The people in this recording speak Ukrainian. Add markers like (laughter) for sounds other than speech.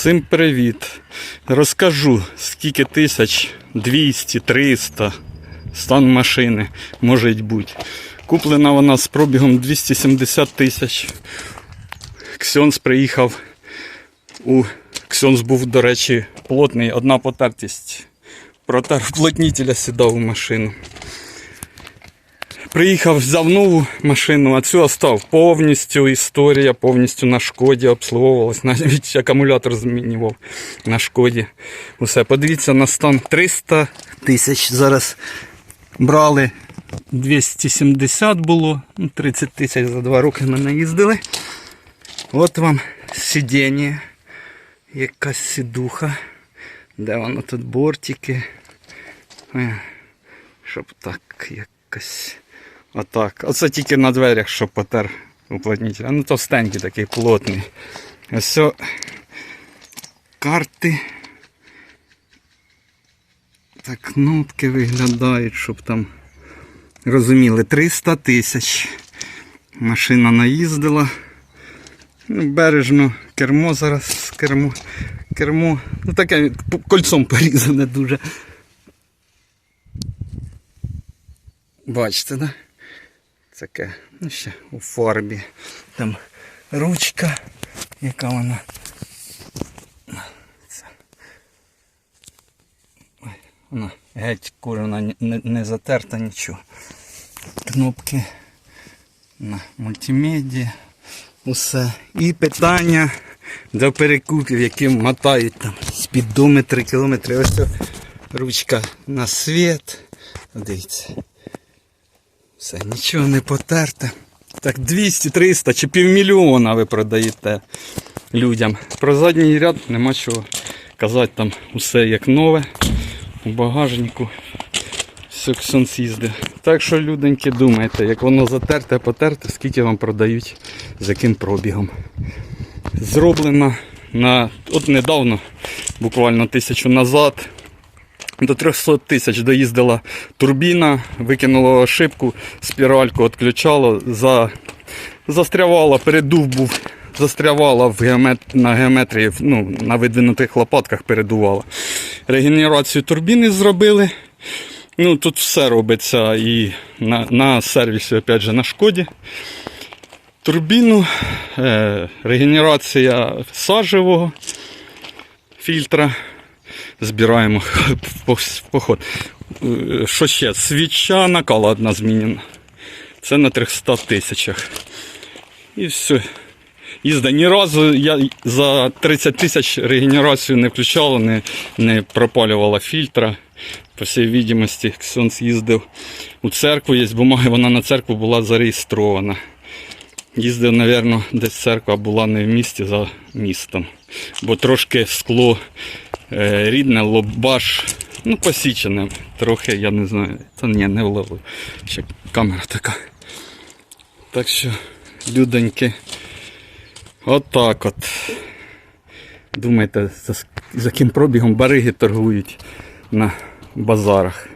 Всім привіт! Розкажу, скільки тисяч, 200, 300 стан машини може бути. Куплена вона з пробігом 270 тисяч. Ксьонс приїхав у Ксьонс був, до речі, плотний, одна потертість. Протер уплотнителя сідав у машину. Приїхав, взяв нову машину, а цю остав повністю історія, повністю на шкоді обслуговувалась, навіть акумулятор змінював на шкоді. Усе, подивіться на стан 300 тисяч. Зараз брали 270 було, ну, 30 тисяч за два роки ми наїздили. От вам сидіння, якась сідуха. Де воно тут бортики? Е, Щоб так якось. Отак. Оце тільки на дверях, що потер уплотнитель. А ну товстенький такий плотний. Ось все карти. Так, кнопки виглядають, щоб там розуміли, 300 тисяч. Машина наїздила. Ну, бережно, кермо зараз, кермо, кермо. Ну таке кольцом порізане дуже. Бачите, да? Таке, ну ще у фарбі. Там ручка, яка вона. Це. Ой, Вона геть курена, не, не, затерта нічого. Кнопки на мультимедіа. Усе. І питання до перекупів, які мотають там спідометри, кілометри. Ось ручка на світ. Дивіться. Все, нічого не потерте. Так 200, 300 чи півмільйона ви продаєте людям. Про задній ряд нема чого казати, там усе як нове. У багажнику. Все ксенс їздить. Так що, люденьки, думайте, як воно затерте, потерте, скільки вам продають, з яким пробігом. Зроблено на от недавно, буквально тисячу назад, до 300 тисяч доїздила турбіна, викинула ошибку, спіральку відключало, за... застрявала, передув був, застрявала в геомет... на геометрії, ну, на видвинутих лопатках передувала. Регенерацію турбіни зробили. Ну, тут все робиться і на, на сервісі, опять же, на шкоді. Турбіну, е, регенерація сажевого фільтра. Збираємо (laughs) в поход. Е, Що ще? Свіча накала одна змінена. Це на 300 тисячах. І все. Їзда. Ні разу я за 30 тисяч регенерацію не включала, не, не пропалювала фільтра. По всій відомості, Ксьонс їздив у церкву, є бумаги, вона на церкву була зареєстрована. Їздив, мабуть, десь церква була не в місті за містом. Бо трошки скло рідне, лобаш, ну посічене. Трохи, я не знаю. Та ні, не вловив. Ще камера така. Так що, людоньки, отак от. Думаєте, за, за яким пробігом бариги торгують на базарах.